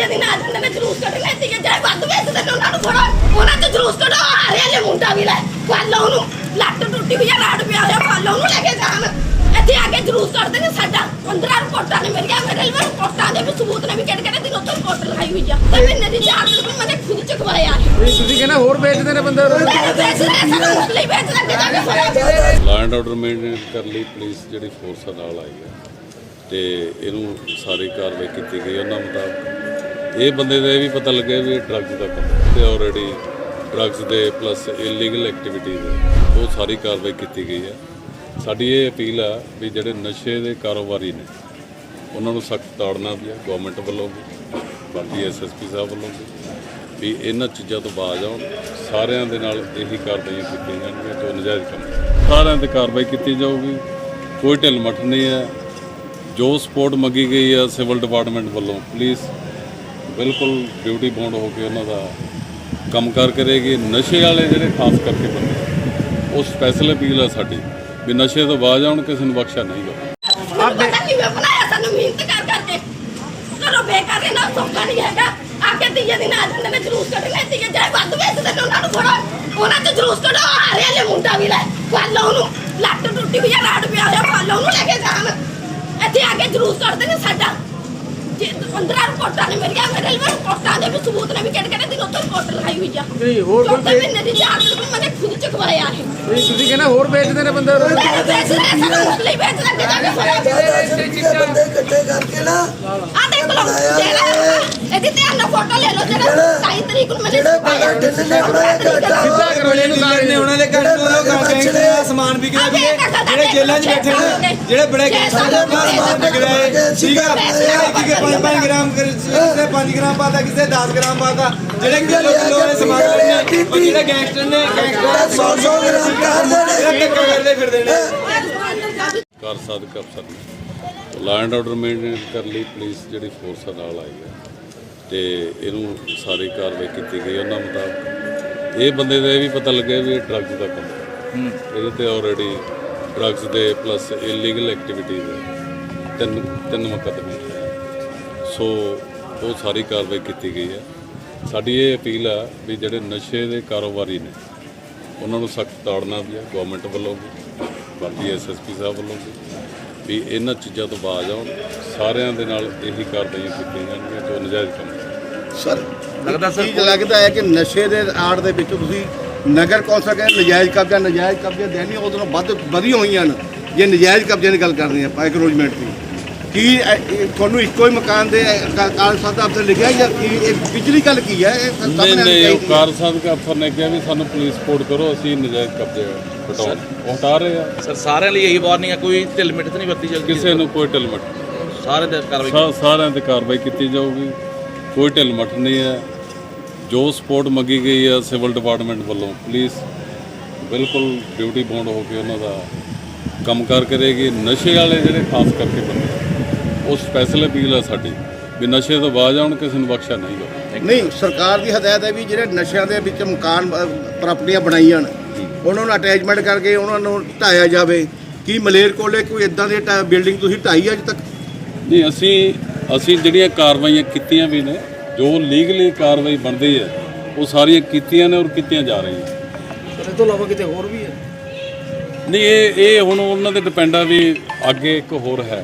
ਤੀਏ ਦਿਨ ਆ ਜਾਂਦੇ ਨੇ ਜਲੂਸ ਕੱਢਣੇ ਤੀਏ ਜਿਹੜੇ ਵੱਧ ਵੇਚਦੇ ਨੇ ਉਹਨਾਂ ਨੂੰ ਫੜੋ। ਉਹਨਾਂ ਤੇ ਜਲੂਸ ਕੱਢੋ। ਆ ਰਿਹਾ ਜੇ ਮੁੰਡਾ ਵੀ ਲੈ। ਫੜ ਲਓ ਉਹਨੂੰ ਲੱਤ ਟੁੱਟੀ ਹੋਈ ਆ ਰਾੜ ਪਿਆ ਹੋਇਆ। ਫੜ ਲਓ ਉਹਨੂੰ ਲੈ ਕੇ ਜਾਣ। ਇੱਥੇ ਆ ਕੇ ਜਲੂਸ ਕੱਢਦੇ ਨੇ ਸਾਡਾ। 15 ਰਿਪੋਰਟਾਂ ਨੇ ਮੇਰੀਆਂ। ਮੇਰੇ ਲਈ ਰਿਪੋਰਟਾਂ ਦੇ ਵੀ ਸਬੂਤ ਨੇ ਵੀ ਕਿਹੜੇ ਕਿਹੜੇ ਦਿਨ ਉੱਤੇ ਰਿਪੋਰਟ ਲਗਾਈ ਹੋਈ ਆ। ਤੇ ਮਹੀਨੇ ਦੀ ਚਾਰ ਦਿਨ ਕੋਈ ਮੈਨੇ ਖੁਦ ਚਕਵਾਇਆ ਤੁਸੀਂ ਕਹਿੰਦੇ ਹੋਰ ਵੇਚਦੇ ਨੇ ਬੰਦੇ ਜਾ ਕੇ ਲਾ ਐਂਡ ਆਰਡਰ ਮੇਨਟੇਨ ਕਰਨ ਲਈ। ਪੁਲਿਸ ਜਿਹੜੀ ਫੋਰਸ ਨਾਲ ਆਈ ਹੈ ਤੇ ਇਹਨੂੰ ਸਾਰੀ ਕਾਰਵਾਈ ਕੀਤੀ ਗਈ। ਉਹਨਾਂ ਮੁਤਾਬਕ ਇਹ ਬੰਦੇ ਦਾ ਇਹ ਵੀ ਪਤਾ ਲੱਗਿਆ ਵੀ ਇਹ ਡਰੱਗਸ ਦਾ ਕੰਮ ਹੈ ਤੇ ਆਲਰੇਡੀ ਡਰੱਗਸ ਦੇ ਪਲੱਸ ਇਲੀਗਲ ਐਕਟੀਵਿਟੀਜ਼ ਉਹ ਸਾਰੀ ਕਾਰਵਾਈ ਕੀਤੀ ਗਈ ਹੈ। ਸਾਡੀ ਇਹ ਅਪੀਲ ਆ ਵੀ ਜਿਹੜੇ ਨਸ਼ੇ ਦੇ ਕਾਰੋਬਾਰੀ ਨੇ, ਉਹਨਾਂ ਨੂੰ ਸਖਤ ਤਾੜਨਾ ਵੀ ਹੈ ਗਵਰਨਮੈਂਟ ਵੱਲੋਂ ਵੀ, ਬਾਕੀ ਐਸਐਸਪੀ ਸਾਹਿਬ ਵੱਲੋਂ ਵੀ ਵੀ ਇਹਨਾਂ ਚੀਜ਼ਾਂ ਤੋਂ ਬਾਜ਼ ਆਉਣ। ਸਾਰਿਆਂ ਦੇ ਨਾਲ ਇਹੀ ਕਾਰਵਾਈਆਂ ਕੀਤੀਆਂ ਜਾਣਗੀਆਂ ਜੋ ਨਜਾਇਜ਼ ਕੰਮ ਸਾਰਿਆਂ ਤੇ ਕਾਰਵਾਈ ਕੀਤੀ ਜਾਊਗੀ। ਕੋਈ ਢਿੱਲ ਮੱਠ ਨਹੀਂ ਹੈ। ਜੋ ਸਪੋਰਟ ਮੰਗੀ ਗਈ ਹੈ ਸਿਵਲ ਡਿਪਾਰਟਮੈਂਟ ਵੱਲੋਂ ਪੁਲਿਸ ਬਿਲਕੁਲ ਡਿਊਟੀ ਬੌਂਡ ਹੋ ਕੇ ਉਹਨਾਂ ਦਾ ਕੰਮਕਾਰ ਕਰੇਗੀ। ਨਸ਼ੇ ਵਾਲੇ ਜਿਹੜੇ ਖਾਸ ਕਰਕੇ ਬੰਦੇ ਆ, ਉਹ ਸਪੈਸ਼ਲ ਅਪੀਲ ਹੈ ਸਾਡੀ ਵੀ ਨਸ਼ੇ ਤੋਂ ਬਾਜ਼ ਆਉਣ ਕਿਸੇ ਨੂੰ ਬਖਸ਼ਿਆ ਨਹੀਂ ਜਾਊਗਾ ਆਹ ਪਤਾ ਕਿਵੇਂ ਬਣਾਇਆ ਸਾਨੂੰ ਮਿਹਨਤ ਕਰ ਕਰਕੇ। ਕਰੋ ਬੇਕਾਰ ਇਹਨਾਂ ਸੌਖਾ ਨਹੀਂ ਹੈਗਾ। ਆ ਕੇ ਤੀਏ ਦਿਨ ਆ ਜਾਂਦੇ ਨੇ ਜਲੂਸ ਕੱਢਣੇ ਤੀਏ ਜਿਹੜੇ ਵੱਧ ਵੇਚਦੇ ਨੇ ਉਹਨਾਂ ਨੂੰ ਫੜੋ ਉਹਨਾਂ ਤੇ ਜਲੂਸ ਕੱਢੋ ਆ ਰਿਹਾ ਜੇ ਮੁੰਡਾ ਵੀ ਲੈ ਫੜ ਲਓ ਉਹਨੂੰ। ਲੱਤ ਟੁੱਟੀ ਹੋਈ ਆ ਰਾੜ ਪਿਆ ਹੋਇਆ ਫੜ ਲਓ ਉਹਨੂੰ ਲੈ ਕੇ ਜਾਣ। ਇੱਥੇ ਆ ਕੇ ਜਲੂਸ ਕੱਢਦੇ ਨੇ ਸਾਡਾ। ਜੇ 15 ਰਿਪੋਰਟਾਂ ਨੇ ਮੇਰੀਆਂ ਮੇਰੇ ਲਈ ਰਿਪੋਰਟਾਂ ਦੇ ਵੀ ਸਬੂਤ ਨੇ ਵੀ ਕਿਹੜੇ ਕਿਹੜੇ ਦਿਨ ਉੱਤੇ ਰਿਪੋਰਟ ਲਗਾਈ ਹੋਈ ਆ। ਨਹੀਂ ਹੋਰ ਕੋਈ ਚੌਥੇ ਮਹੀਨੇ ਦੀ ਚਾਰ ਦਿਨ ਕੋਈ ਮੈਨੇ ਖੁਦ ਚਕਵਾਇਆ ਹੈ ਨਹੀਂ ਤੁਸੀਂ ਕਹਿੰਦੇ ਹੋਰ ਵੇਚਦੇ ਨੇ ਬੰਦੇ ਉਰੇ? ਮੇਰੇ ਵੇਚ ਰਹੇ ਸਾਨੂੰ ਮੁਸਲੀ ਵੇਚ ਲੱਗੇ ਜਾ ਕੇ ਫੜੋ। ਬੰਦੇ ਇਕੱਠੇ ਕਰਕੇ ਨਾ ਆ ਦੇਖ ਲਓ ਜਿਹੜਾ ਇਹਦੀ ਧਿਆਨ ਨਾਲ ਫੋਟੋ ਲੈ ਲਓ ਜਿਹੜਾ 27 ਤਰੀਕ ਨੂੰ ਮੈਨੇ ਜਿਹੜੇ ਬੰਦੇ ਢਿੱਲੇ ਨੇ ਬਣਾਇਆ ਘਾਟਾ ਸਿੱਧਾ ਕਰੋ ਇਹਨੂੰ ਡੀਲਰ ਨੇ ਉਹਨਾਂ ਦੇ ਘਰ ਨੂੰ ਲੋਕ ਗੈਂਗਸਟਰ ਆ ਸਮਾਨ ਵਿਕਦਾ ਵੀ ਹੈ ਜਿਹੜੇ ਜੇਲ੍ਹਾਂ 'ਚ ਬੈਠੇ ਨੇ ਜਿਹੜੇ ਬੜੇ ਗੈਂਗਸਟਰ ਨੇ ਆਪਣਾ ਸਮਾਨ ਵਿਕ ਰਿਹਾ ਹੈ ਠੀਕ ਆ? ਕਿਸੇ 5-5 ਗ੍ਰਾਮ ਕਿਸੇ 5 ਗ੍ਰਾਮ ਪਾਤਾ ਕਿਸੇ 10 ਗ੍ਰਾਮ ਪਾਤਾ ਜਿਹੜੇ ਕਿਲੋ ਕਿਲੋ ਦੇ ਸਮਾਨ ਨੇ ਉਹ ਜਿਹੜੇ ਗੈਂਗਸਟਰ ਨੇ ਗੈਂਗਸਟਰ 100 ਗ੍ਰਾਮ ਕਰਦੇ ਨੇ ਜਿਹੜੇ ਟੱਕਾ ਕਰਦੇ ਫਿਰਦੇ ਨੇ। ਕਰ ਸਾਧਕ ਅਫਸਰ ਨੇ ਲਾ ਐਂਡ ਆਰਡਰ ਮੇਨਟੇਨ ਕਰਨ ਲਈ ਪੁਲਿਸ ਜਿਹੜੀ ਫੋਰਸ ਆ ਨਾਲ ਆਈ ਹੈ ਤੇ ਇਹਨੂੰ ਸਾਰੀ ਕਾਰਵਾਈ ਕੀਤੀ ਗਈ ਉਹਨਾਂ ਮੁਤਾਬਕ ਇਹ ਬੰਦੇ ਦਾ ਇਹ ਵੀ ਪਤਾ ਲੱਗਿਆ ਵੀ ਇਹ ਡਰੱਗਸ ਦਾ ਕੰਮ ਇਹਦੇ ਤੇ ਆਲਰੇਡੀ ਡਰੱਗਸ ਦੇ ਪਲੱਸ ਇਲੀਗਲ ਐਕਟੀਵਿਟੀਜ਼ ਹੈ। ਤਿੰਨ ਤਿੰਨ ਮੁਕੱਦਮੇ। ਸੋ ਉਹ ਸਾਰੀ ਕਾਰਵਾਈ ਕੀਤੀ ਗਈ ਹੈ। ਸਾਡੀ ਇਹ ਅਪੀਲ ਆ ਵੀ ਜਿਹੜੇ ਨਸ਼ੇ ਦੇ ਕਾਰੋਬਾਰੀ ਨੇ ਉਹਨਾਂ ਨੂੰ ਸਖਤ ਤਾੜਨਾ ਵੀ ਹੈ ਗਵਰਨਮੈਂਟ ਵੱਲੋਂ ਵੀ ਬਾਕੀ ਐਸਐਸਪੀ ਸਾਹਿਬ ਵੱਲੋਂ ਵੀ ਵੀ ਇਹਨਾਂ ਚੀਜ਼ਾਂ ਤੋਂ ਬਾਜ਼ ਆਉਣ। ਸਾਰਿਆਂ ਦੇ ਨਾਲ ਇਹੀ ਕਾਰਵਾਈਆਂ ਕੀਤੀਆਂ ਜਾਣਗੀਆਂ ਜੋ ਨਜਾਇਜ਼ ਕੰਮ ਸਰ ਲੱਗਦਾ ਸਰ ਲੱਗਦਾ ਹੈ ਕਿ ਨਸ਼ੇ ਦੇ ਆੜ ਦੇ ਵਿੱਚ ਤੁਸੀਂ ਨਗਰ ਕੌਂਸਲ ਕਹਿੰਦੇ ਨਜਾਇਜ਼ ਕਬਜ਼ਾ ਨਜਾਇਜ਼ ਕਬਜ਼ੇ ਦੇਣੀ ਉਦੋਂ ਵੱਧ ਵਧੀ ਹੋਈਆਂ ਨੇ। ਜੇ ਨਜਾਇਜ਼ ਕਬਜ਼ੇ ਦੀ ਗੱਲ ਕਰਦੇ ਆਪਾਂ ਐਕਰੋਚਮੈਂਟ ਦੀ। ਕੀ ਤੁਹਾਨੂੰ ਇੱਕੋ ਹੀ ਮਕਾਨ ਦੇ ਕਾਲ ਸਾਹਿਬ ਅਫਸਰ ਲਿਖਿਆ ਜਾਂ ਕੀ ਇਹ ਪਿਛਲੀ ਗੱਲ ਕੀ ਹੈ? ਇਹ ਨਹੀਂ ਸਾਹਮਣੇ ਨਹੀਂ ਉਹ। ਕਾਰ ਸਾਧਕ ਅਫਸਰ ਨੇ ਕਿਹਾ ਵੀ ਸਾਨੂੰ ਪੁਲਿਸ ਸਪੋਰਟ ਕਰੋ ਅਸੀਂ ਨਜਾਇਜ਼ ਕਬਜ਼ੇ ਹਟਾਉਣ। ਉਹ ਹਟਾ ਰਹੇ ਆ। ਸਰ ਸਾਰਿਆਂ ਲਈ ਇਹੀ ਵਾਰਨਿੰਗ ਹੈ ਕੋਈ ਢਿੱਲ ਮਿੱਠ ਤਾਂ ਨਹੀਂ ਵਰਤੀ ਜਾਂਦੀ ਕਿਸੇ ਨੂੰ ਕੋਈ ਢਿੱਲ ਮੱਠ। ਸਾਰੇ ਦੇ ਕਾਰਵਾਈ ਸਾਰਿਆਂ ਤੇ ਕਾਰਵਾਈ ਕੀਤੀ ਜਾਊਗੀ। ਕੋਈ ਢਿੱਲ ਮੱਠ ਨਹੀਂ ਹੈ। ਜੋ ਸਪੋਰਟ ਮੰਗੀ ਗਈ ਹੈ ਸਿਵਲ ਡਿਪਾਰਟਮੈਂਟ ਵੱਲੋਂ ਪੁਲਿਸ ਬਿਲਕੁਲ ਡਿਊਟੀ ਬੌਂਡ ਹੋ ਕੇ ਉਹਨਾਂ ਦਾ ਕੰਮਕਾਰ ਕਰੇਗੀ। ਨਸ਼ੇ ਵਾਲੇ ਜਿਹੜੇ ਖਾਸ ਕਰਕੇ ਬੰਦੇ ਉਹ ਸਪੈਸ਼ਲ ਅਪੀਲ ਹੈ ਸਾਡੀ ਵੀ ਨਸ਼ੇ ਤੋਂ ਬਾਜ਼ ਆਉਣ ਕਿਸੇ ਨੂੰ ਬਖਸ਼ਿਆ ਨਹੀਂ ਜਾਊਗਾ ਨਹੀਂ ਸਰਕਾਰ ਦੀ ਹਦਾਇਤ ਹੈ ਵੀ ਜਿਹੜੇ ਨਸ਼ਿਆਂ ਦੇ ਵਿੱਚ ਮਕਾਨ ਪ੍ਰਾਪਰਟੀਆਂ ਬਣਾਈਆਂ ਨੇ ਉਹਨਾਂ ਨੂੰ ਅਟੈਚਮੈਂਟ ਕਰਕੇ ਉਹਨਾਂ ਨੂੰ ਢਾਇਆ ਜਾਵੇ। ਕੀ ਮਲੇਰ ਕੋਲੇ ਕੋਈ ਇਦਾਂ ਦੀ ਬਿਲਡਿੰਗ ਤੁਸੀਂ ਢਾਈ ਅੱਜ ਤੱਕ? ਨਹੀਂ ਅਸੀਂ ਅਸੀਂ ਜਿਹੜੀਆਂ ਕਾਰਵਾਈਆਂ ਕੀਤੀਆਂ ਵੀ ਨੇ ਜੋ ਲੀਗਲੀ ਕਾਰਵਾਈ ਬਣਦੀ ਹੈ ਉਹ ਸਾਰੀਆਂ ਕੀਤੀਆਂ ਨੇ ਔਰ ਕੀਤੀਆਂ ਜਾ ਰਹੀਆਂ। ਇਹ ਤੋਂ ਇਲਾਵਾ ਕਿਤੇ ਹੋਰ ਵੀ ਹੈ? ਨਹੀਂ ਇਹ ਇਹ ਹੁਣ ਉਹਨਾਂ ਤੇ ਡਿਪੈਂਡ ਆ ਵੀ ਅੱਗੇ ਇੱਕ ਹੋਰ ਹੈ।